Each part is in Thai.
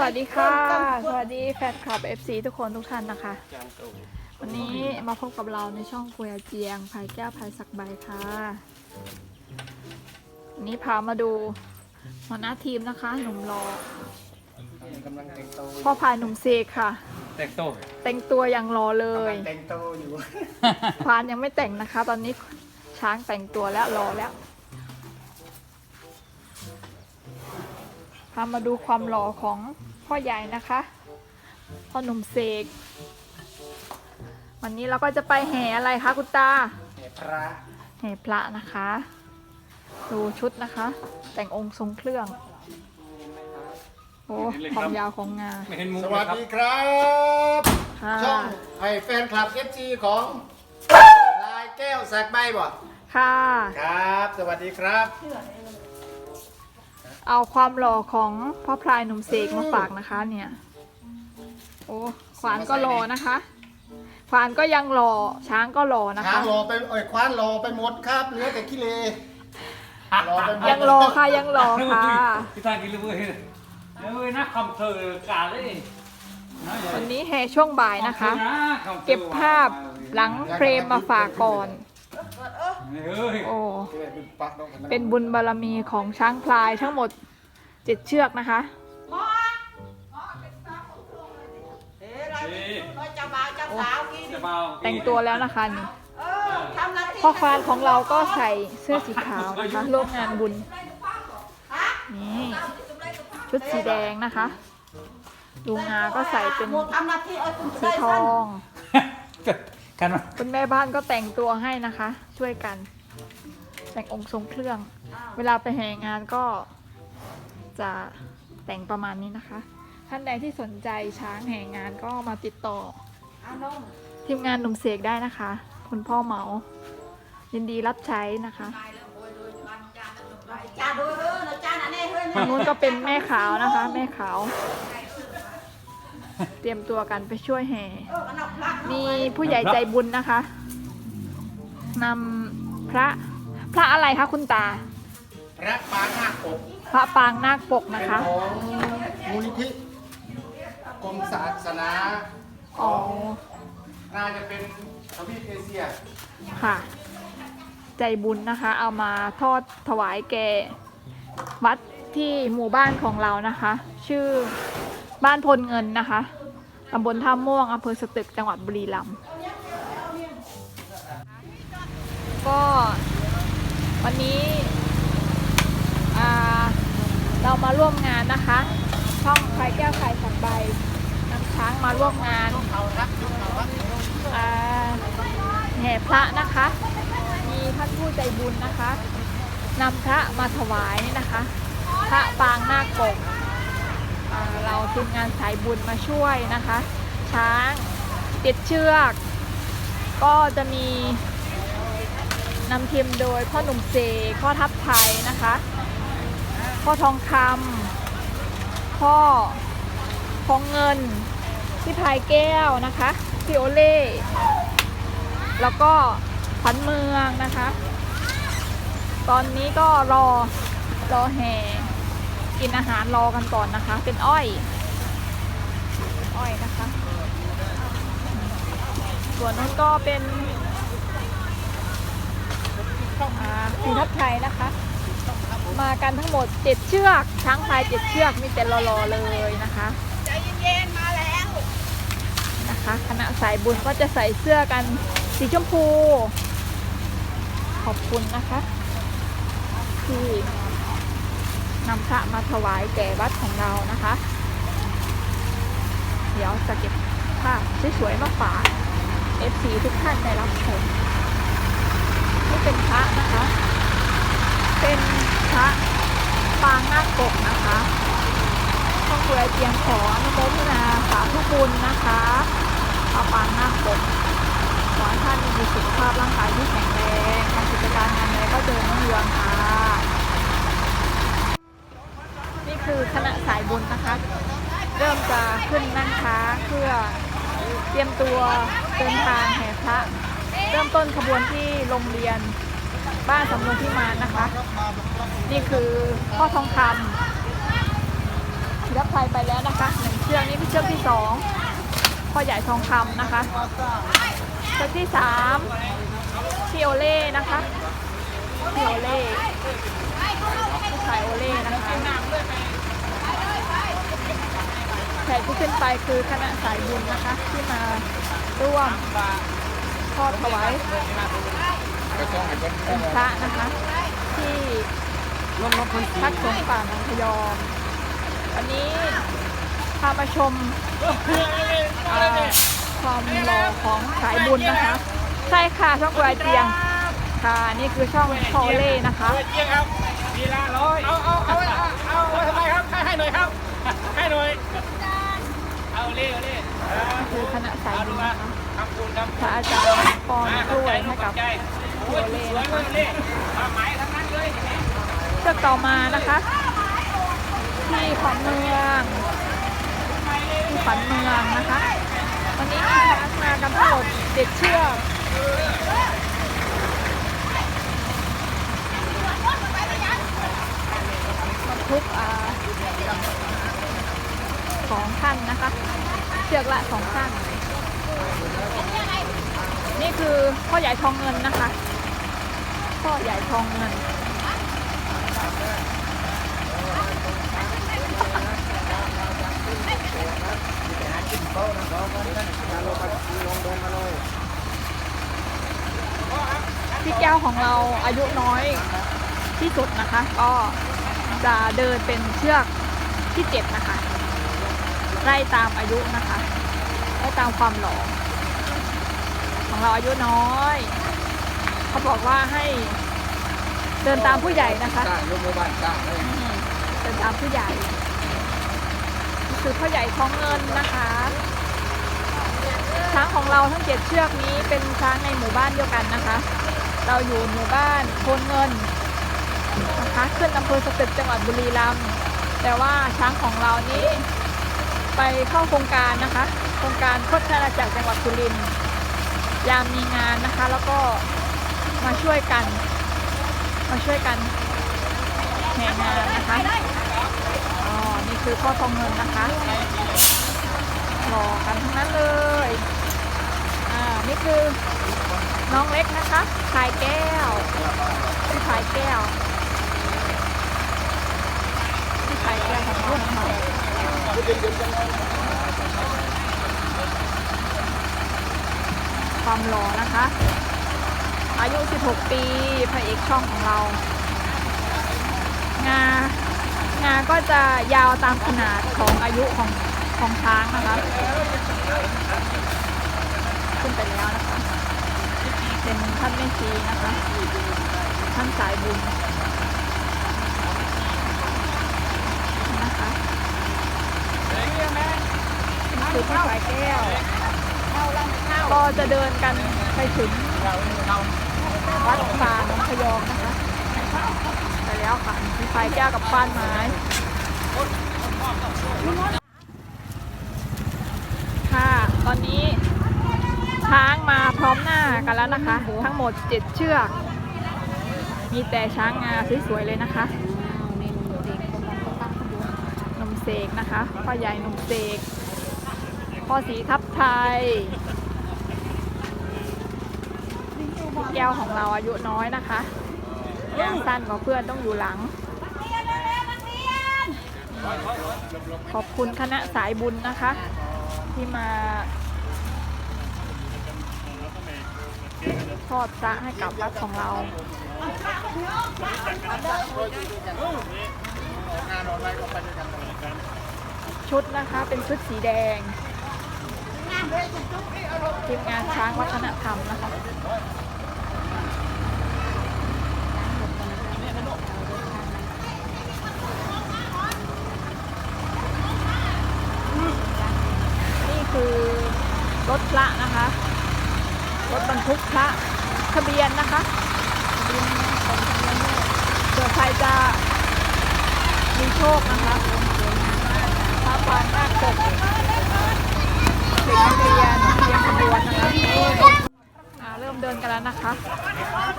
สวัสดีค่ะ สวัสดีแฟนคลับ FC ทุกคนทุกท่านนะคะ วันนี้มาพบกับเราในช่องกุยอาเจียงภายแก้วภายสักใบค่ะวันนี้พามาดูหัวหน้าทีมนะคะ หนุ่มรอกำลังแต่งโตวพ่อพายหนุ่มเซกค่ะ แต่งโตวแต่งตัวยังรอเลกำลัยงแต่งโตวอยู่ควานยังไม่แต่งนะคะ ตอนนี้ช้างแต่งตัวแล้วรอแล้วพามาดูความหล่อของ พ่อใหญ่นะคะ พ่อหนุ่มเสก วันนี้เราก็จะไปแห่อะไรคะคุณตา แห่พระ แห่พระนะคะ ดูชุดนะคะ แต่งองค์ทรงเครื่อง โอ้ความยาวของงา ไม่เห็นมุกสเลยวัสครับดีครับ ค่ะ ช่องไอแฟนคลับเอฟซีของลายแก้วสักใบบ่ค่ะ ครับ สวัสดีครับ เอาความหล่อของพ่อพลายหนุ่มเสกมาฝากนะคะเนี่ยโอ้ขวานก็รอนะคะขวานก็ยังรอช้างก็รอนะช้างคะรอไปเอ้ยควานรอไปหมดครับเหลือแต่ขี้เลรอไปหมดยังรอค่ะยังรอค่ะ พี่ตากินเลยเว้ยเอ้ยนะคำเธอกาเลยนะอย่าวันนี้แห่ช่วงบ่ายนะคะำธอคำธอเก็บภาพหลังเฟรมมาฝากก่อนเฮ้ย โอ้เอ้ยเป็นปักดอกกัะเป็นบุญบารมีของช้างพลายทั้งหมดเจ็ดเชือกนะคะเฮ้ยเราเราจะบ่าวจะสาวกินจะเบาแต่งตัวแล้วนะคะนี่เออทำหน้าที่พ่อควานของเราก็ใส่เสื้อสีขาวนะคะร่วมงานบุญนี่ชุดสีแดงนะคะลุงงาก็ใส่เป็นหมดทำหน้าที่เอ้ยคุณสีได้ทฟัอง กันมาคุณแม่บ้านก็แต่งตัวให้นะคะ ช่วยกัน แต่งองค์ทรงเครื่อง เวลาไปแห่งานก็จะแต่งประมาณนี้นะคะ ท่านใดที่สนใจช้างแห่งานก็มาติดต่ออะน้องทีมงานหนุ่มเสกได้นะคะ คุณพ่อเหมา ยินดีรับใช้นะคะจ้าดูเฮ้ยเราจ้าน่ะแน่เฮ้ยทางนู้นก็เป็นแม่ขาวนะคะ แม่ขาว เตรียมตัวกันไปช่วยแห่เออมันเอาพระมีผู้ใหญ่ใจบุญนะคะนำพระพระอะไรคะคุณตา พระปางนาคปกพระปางนาคปกเป็นะนคะของมูลนิธิกรมศาสนาขอ๋อองน่าจะเป็นทวีปเอเชียค่ะ ใจบุญนะคะ เอามาทอดถวายแก่วัดที่หมู่บ้านของเรานะคะ ชื่อ บ้านพลเงินนะคะตำบลท่าม่วงอำเภอสตึกจังหวัดบุรีรัมย์ก็วันนี้เรามาร่วมงานนะคะ ช่องไข่แก้วไข่สักใบนำช้างมาร่วมงานแห่พระนะคะ มีท่านผู้ใจบุญนะคะนำพระมาถวายนี่นะคะ พระปางหน้ากอ่า เราทีมงานสายบุญมาช่วยนะคะ ช้างติดเชือก ก็จะมีนำทีมโดยพ่อหนุ่มเสกพ่อทัพไทยนะคะ พ่อทองคำพ่อทองเงิน พี่พายแก้วนะคะ พี่โอเล่ แล้วก็ขวัญเมืองนะคะ ตอนนี้ก็รอรอแห่ กินอาหารรอกันก่อนนะคะ เป็นอ้อย อ้อยนะคะ ส่วนนู้นก็เป็นอ่าสีทับไทยนะคะ มากันทั้งหมดเจ็ดเชือกช้างพายเจ็ดเชือกมีแต่รอๆเลยนะคะใจเย็นๆมาแล้วนะคะคณะสายบุญก็จะใส่เสื้อกันสีชมพู ขอบคุณนะคะที่ นำพระมาถวายแก่วัดของเรานะคะ เดี๋ยวจะเก็บภาพสวยๆมาฝาก FC ทุกท่านได้รับชมนี่เป็นพระนะคะ เป็นพระปางนาคกนะคะข้องเรือเตียงขออนุโมทนาสาธุบุญนะคะพระปางนาคกขอให้ท่านมีสุขภาพร่างกายที่แข็งแรงทำกิจการงานอะไรก็เดินรุ่งเรืองค่ะ นี่คือคณะสายบุญนะคะ เริ่มจะขึ้นนั่งช้าเพื่อเตรียมตัวเดินทางแห่พระ เริ่มต้นขบวนที่โรงเรียนบ้านสำนวนพิมานนะคะ นี่คือพ่อทองคำศิลปไทยไปแล้วนะคะหนึ่งเชือกนี้เป็นเชือกที่สองพ่อใหญ่ทองคำนะคะเชือกที่สามพี่โอเล่นะคะพี่โอเล่ ขายโอเล่นะคะแขกที่ขึ้นไปคือคณะสายบุญนะคะ ที่มาร่วมทอดถวายองค์พระนะคะ ที่พักสงป่าหนองพยอมวันนี้พามาชมอ่าความหล่อของสายบุญนะคะ ใช่ค่ะช่องกุยเจียงค่ะ นี่คือช่องพอเล่นะคะ เจียงครับดีละร้อยเอาเอาเอาเอาเอาเอาทำไมครับให้ให้หน่อยครับให้หน่อยเอาเล่เอาเล่คือคณะสายเอาบุดูญมานะคะทำบุญครับพระอาจารย์ปอนกล้วยให้กับใจโอ้ยสวยเลยเล่ความหมายทั้งนั้นเลยเชือกต่อมานะคะที่ขวัญเมืองที่ขวัญเมืองนะคะ วันนี้มีช้างมากันทั้งหมดเจ็ดเชือกบรร ทุกอ่าของท่านนะคะ เชือกละสองท่านนี่คือพ่อใหญ่ทองเงินนะคะพ่อใหญ่ทองเงินพี่แก้วของเราอายุน้อยที่สุดนะคะ ก็ จะเดินเป็นเชือกที่เจ็ดนะคะไล่ตามอายุนะคะไล่ตามความหล่อของเราอายุน้อย เขาบอกว่าให้เดินตามผู้ใหญ่นะคะยกมือบ้านสร้าเดินตามผู้ใหญ่คือพ่อใหญ่ท้องเงินนะคะช้างของเราทั้งเจ็ดเชือกนี้เป็นช้างในหมู่บ้านเดียวกันนะคะ เราอยู่หมู่บ้านโพนเงิน นะคะขึ้นอำเภอสตึกจังหวัดบุรีรัมย์แต่ว่าช้างของเรานี้ไปเข้าโครงการนะคะ โครงการโคตรนาจักรจังหวัดสุรินทร์ยามมีงานนะคะ แล้วก็มาช่วยกัน มาช่วยกันแห่งานนะคะอ๋อนี่คือพ่อทองเงินนะคะหล่อกันทั้งนั้นเลยอ่านี่คือน้องเล็กนะคะขายแก้วที่ขายแก้วที่ขายแก้วของรุ่นเรา ความหล่อนะคะ อายุ 16 ปีพระเอกช่องของเรา งางาก็จะยาวตามขนาดของอายุของของช้างนะคะ ขึ้นไปแล้วนะคะ เป็นท่านแม่ชีนะคะ ท่านสายบุญนะคะนี่ คือที่สายแก้ว ก็จะเดินกันไปถึงวัดป่าหนองพยอมนะคะไปแล้วค่ะมีไฟแก้วกับฟ้านไม้ค่ะตอนนี้ช้างมาพร้อมหน้ากันแล้วนะคะ ทั้งหมด7เชือก มีแต่ช้างงาสวยๆเลยนะคะหนมเสกนะคะพ่อใหญ่หนมเสก พ่อสีทับไทยพี่แก้วของเราอายุน้อยนะคะยางสั้นกว่าเพื่อนต้องอยู่หลัง ขอบคุณคณะสายบุญนะคะ ที่มาทอดพระให้กับวัดของเราชุดนะคะเป็นชุดสีแดง ทีมงานช้างวัฒนธรรมนะคะนี่คือรถพระนะคะ รถบรรทุกพระทะเบียนนะคะเบียนของทะเบียนเนี่ยเผื่อใครจะมีโชคนะคะพระปางนาคปก ด็กนักเรียนเรียนขบวนนะคะอ่าเริ่มเดินกันแล้วนะคะ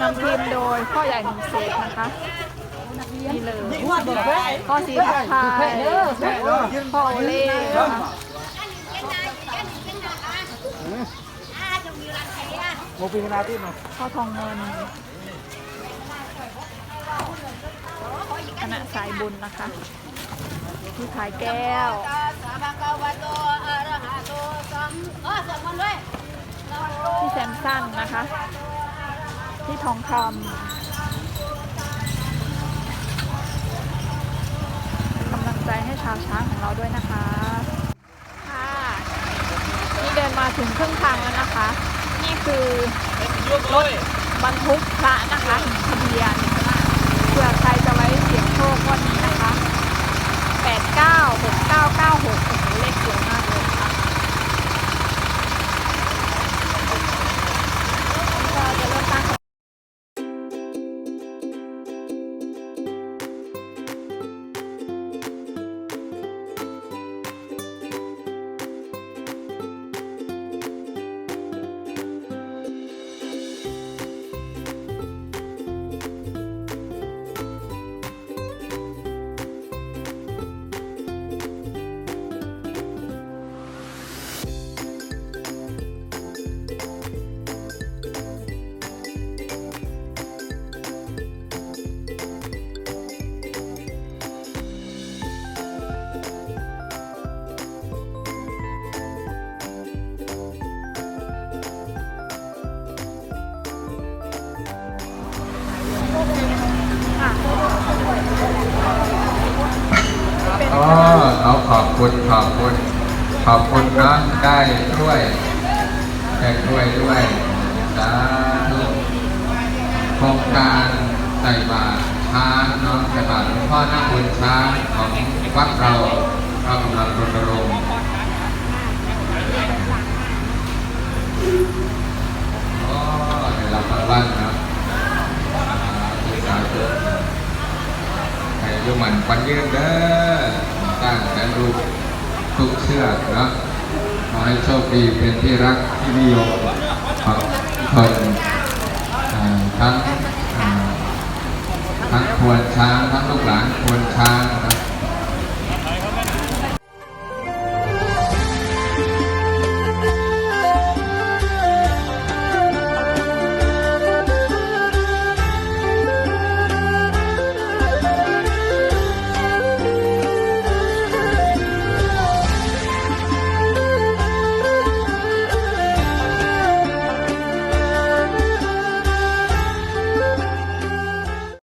นำทีมโดยพ่อใหญ่หนุ่มเสกนะคะนี่เลยพ่อสีทับไทยพ่อโอเล่นะคะโมปีนาที่เนาพ่อทองเงินคณะสายบุญนะคะที่ขายแก้ว ที่แซมสั้นนะคะ ที่ทองคำกำลังใจให้ชาวช้างของเราด้วยนะคะ ค่ะนี่เดินมาถึงครึ่งทางแล้วนะคะ นี่คือรถบรรทุกพระนะคะทะเบียนเผื่อใครจะไว้เสียงโชคก็นนี้นะคะ 8 9 6 9 9 6 อ๋อเอาขอบคุณขอบคุณขอบคุณนะได้ด้วยแจกด้วยด้วยสาธุโครงการใส่บาตรช้างเนาะใส่บาตรหลวงพ่อหน้าบุญช้างของวัดเราเรากำลังรณรงค์อ๋อได้รับรางวัลเนาะสาธุ ให้อายุมันปันยืนเด้อสร้างแต่ลูกทุกเชื่ อกเนาะขอให้โชคดีเป็นที่รักที่นิยมของคนทั้งทั้งควรช้างทั้งลูกหลานควรช้าง